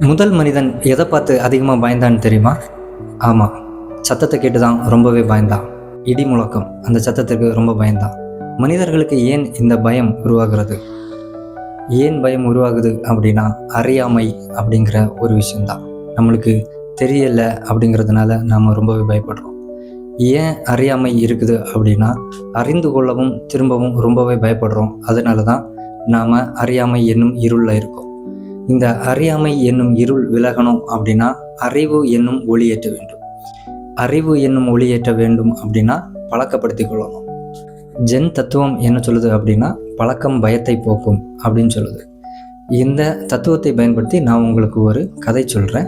முதல் மனிதன் எதை பார்த்து அதிகமாக பயந்தான்னு தெரியுமா? ஆமாம் சத்தத்தை கேட்டு தான் ரொம்பவே பயந்தான். இடி முழக்கம் அந்த சத்தத்துக்கு ரொம்ப பயந்தான். மனிதர்களுக்கு ஏன் இந்த பயம் உருவாகிறது? ஏன் பயம் உருவாகுது அப்படின்னா அறியாமை அப்படிங்கிற ஒரு விஷயம்தான். நம்மளுக்கு தெரியலை அப்படிங்கிறதுனால நாம் ரொம்பவே பயப்படுறோம். ஏன் அறியாமை இருக்குது அப்படின்னா அறிந்து கொள்ளவும் திரும்பவும் ரொம்பவே பயப்படுறோம். அதனால தான் நாம் அறியாமை என்னும் இருளில் இருக்கோம். இந்த அறியாமை என்னும் இருள் விலகணும் அப்படின்னா அறிவு என்னும் ஒளியேற்ற வேண்டும். அறிவு என்னும் ஒளியேற்ற வேண்டும் அப்படின்னா பழக்கப்படுத்திக் கொள்ளணும். ஜென் தத்துவம் என்ன சொல்லுது அப்படின்னா பழக்கம் பயத்தை போக்கும் அப்படின்னு சொல்லுது. இந்த தத்துவத்தை பயன்படுத்தி நான் உங்களுக்கு ஒரு கதை சொல்கிறேன்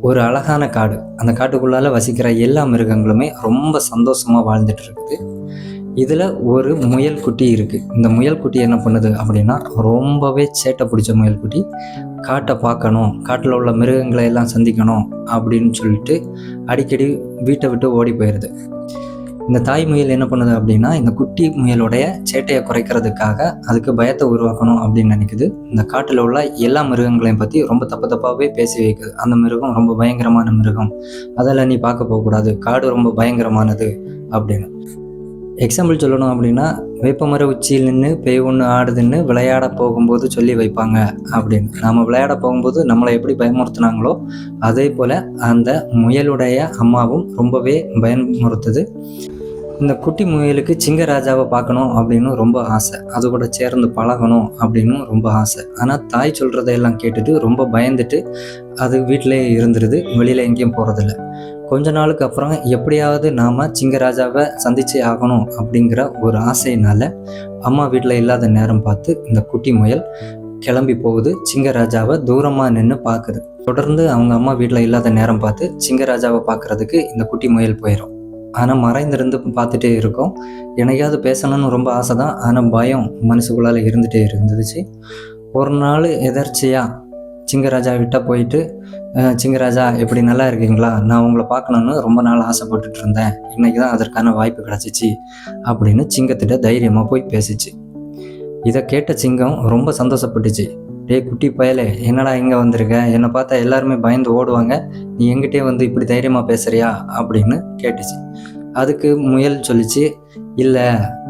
ஒரு அழகான காடு. அந்த காட்டுக்குள்ளால வசிக்கிற எல்லா மிருகங்களுமே ரொம்ப சந்தோஷமாக வாழ்ந்துட்டு இருக்குது. இதில் ஒரு முயல் குட்டி இருக்குது இந்த முயல் குட்டி என்ன பண்ணுது அப்படின்னா ரொம்பவே சேட்டை பிடிச்ச முயல் குட்டி. காட்டை பார்க்கணும் காட்டில் உள்ள மிருகங்களை எல்லாம் சந்திக்கணும் அப்படின்னு சொல்லிட்டு அடிக்கடி வீட்டை விட்டு ஓடி போயிடுது இந்த தாய் முயல் என்ன பண்ணுது அப்படின்னா இந்த குட்டி முயலுடைய சேட்டையை குறைக்கிறதுக்காக அதுக்கு பயத்தை உருவாக்கணும் அப்படின்னு நினைக்குது. இந்த காட்டில் உள்ள எல்லா மிருகங்களையும் பற்றி ரொம்ப தப்பு தப்பாகவே பேசி வைக்குது. அந்த மிருகம் ரொம்ப பயங்கரமான மிருகம். அதெல்லாம் நீ பார்க்க போகக்கூடாது. காடு ரொம்ப பயங்கரமானது அப்படின்னு. எக்ஸாம்பிள் சொல்லணும் அப்படின்னா வேப்பமர உச்சியில் நின்று பேய் ஒன்று ஆடுதுன்னு விளையாட போகும்போது சொல்லி வைப்பாங்க அப்படின்னு. நாம் விளையாட போகும்போது நம்மளை எப்படி பயமுறுத்துனாங்களோ அதே போல் அந்த முயலுடைய அம்மாவும் ரொம்பவே பயமுறுத்துது இந்த குட்டி முயலுக்கு சிங்கராஜாவை பார்க்கணும் அப்படின்னு ரொம்ப ஆசை. அது கூட சேர்ந்து பழகணும் அப்படின்னு ரொம்ப ஆசை. ஆனால் தாய் சொல்கிறதையெல்லாம் கேட்டுட்டு ரொம்ப பயந்துட்டு அது வீட்டிலே இருந்துருது. வெளியில் எங்கேயும் போகிறதில்ல கொஞ்ச நாளுக்கு அப்புறம் எப்படியாவது நாம் சிங்கராஜாவை சந்திச்சே ஆகணும் அப்படிங்கிற ஒரு ஆசையினால் அம்மா வீட்டில் இல்லாத நேரம் பார்த்து இந்த குட்டி முயல் கிளம்பி போகுது. சிங்கராஜாவை தூரமாக நின்று பார்க்குது. தொடர்ந்து அவங்க அம்மா வீட்டில் இல்லாத நேரம் பார்த்து சிங்கராஜாவை பார்க்குறதுக்கு இந்த குட்டி முயல் போயிடும் ஆனால் மறைந்திருந்து பார்த்துட்டே இருக்கோம். என்னையாவது பேசணும்னு ரொம்ப ஆசை தான் ஆனால் பயம் மனசுக்குள்ளால் இருந்துகிட்டே இருந்துச்சு. ஒரு நாள் எதர்ச்சியாக சிங்கராஜா விட்ட போயிட்டு சிங்கராஜா எப்படி நல்லா இருக்கீங்களா? நான் உங்களை பார்க்கணுன்னு ரொம்ப நாள் ஆசைப்பட்டுட்டு இருந்தேன். இன்னைக்கு தான் அதற்கான வாய்ப்பு கிடச்சிச்சு. அப்படின்னு சிங்கத்திட்ட தைரியமாக போய் பேசிச்சு. இதை கேட்ட சிங்கம் ரொம்ப சந்தோஷப்பட்டுச்சு. டேய் குட்டி பயலே என்னடா இங்கே வந்திருக்க? என்னை பார்த்தா எல்லாருமே பயந்து ஓடுவாங்க. நீ எங்கிட்டே வந்து இப்படி தைரியமாக பேசுறியா? அப்படின்னு கேட்டுச்சு. அதுக்கு முயல் சொல்லிச்சு இல்லை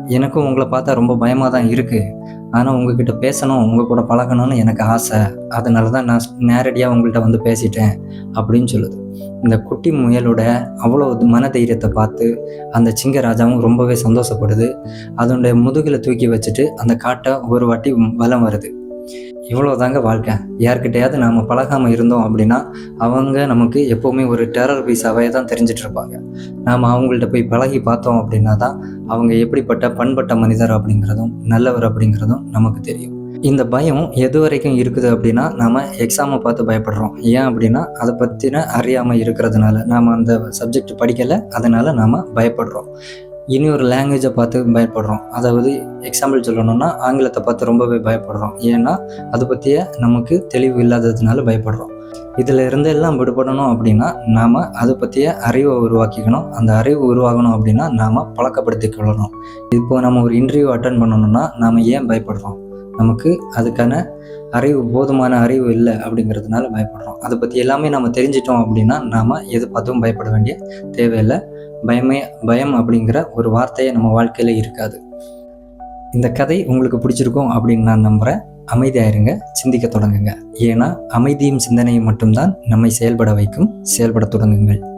எனக்கும் உங்களை பார்த்தா ரொம்ப பயமாக தான் இருக்குது ஆனால் உங்ககிட்ட பேசணும் உங்கள் கூட பழகணும்னு எனக்கு ஆசை. அதனால தான் நான் நேரடியாக உங்கள்கிட்ட வந்து பேசிட்டேன் அப்படின்னு சொல்லுது. இந்த குட்டி முயலோட அவ்வளோ மன தைரியத்தை பார்த்து அந்த சிங்கராஜாவும் ரொம்பவே சந்தோஷப்படுது. அதனுடைய முதுகில் தூக்கி வச்சுட்டு அந்த காட்டை ஒரு வாட்டி வலம் வருது. இவ்வளோ தாங்க வாழ்க்கை. யார்கிட்டையாவது நாம் பழகாமல் இருந்தோம் அப்படின்னா அவங்க நமக்கு எப்போவுமே ஒரு டெரர் பீஸாகவே தான் தெரிஞ்சிட்டு இருப்பாங்க. நாம் அவங்கள்ட்ட போய் பழகி பார்த்தோம் அப்படின்னா தான் அவங்க எப்படிப்பட்ட பண்பட்ட மனிதர் அப்படிங்கிறதும் நல்லவர் அப்படிங்கிறதும் நமக்கு தெரியும். இந்த பயம் எது வரைக்கும் இருக்குது அப்படின்னா நாம் எக்ஸாமை பார்த்து பயப்படுறோம். ஏன் அப்படின்னா அதை பற்றின அறியாமல் இருக்கிறதுனால நாம் அந்த சப்ஜெக்ட் படிக்கலை அதனால் நாம் பயப்படுறோம். இனி ஒரு லாங்குவேஜை பார்த்து பயப்படுறோம். அதாவது எக்ஸாம்பிள் சொல்லணும்னா ஆங்கிலத்தை பார்த்து ரொம்பவே பயப்படுறோம். ஏன்னா அதை பற்றிய நமக்கு தெளிவு இல்லாததுனால பயப்படுறோம். இதில் இருந்து எல்லாம் விடுபடணும் அப்படின்னா நாம் அதை பற்றிய அறிவை உருவாக்கிக்கணும். அந்த அறிவு உருவாகணும் அப்படின்னா நாம் பழக்கப்படுத்திக் கொள்ளணும். இப்போ நம்ம ஒரு இன்டர்வியூ அட்டன் பண்ணணும்னா நாம் ஏன் பயப்படுறோம்? நமக்கு அதுக்கான அறிவு போதுமான அறிவு இல்லை அப்படிங்கிறதுனால பயப்படுறோம். அதை பற்றி எல்லாமே நம்ம தெரிஞ்சிட்டோம் அப்படின்னா நாம் எது பார்த்தும் பயப்பட வேண்டிய தேவையில்லை. பயமே பயம் அப்படிங்கிற ஒரு வார்த்தையே நம்ம வாழ்க்கையில் இருக்காது. இந்த கதை உங்களுக்கு பிடிச்சிருக்கும் அப்படின்னு நான் நம்புகிறேன் அமைதியாயிருங்க சிந்திக்க தொடங்குங்க. ஏன்னா அமைதியும் சிந்தனையும் மட்டும்தான் நம்மை செயல்பட வைக்கும் செயல்பட தொடங்குங்கள்.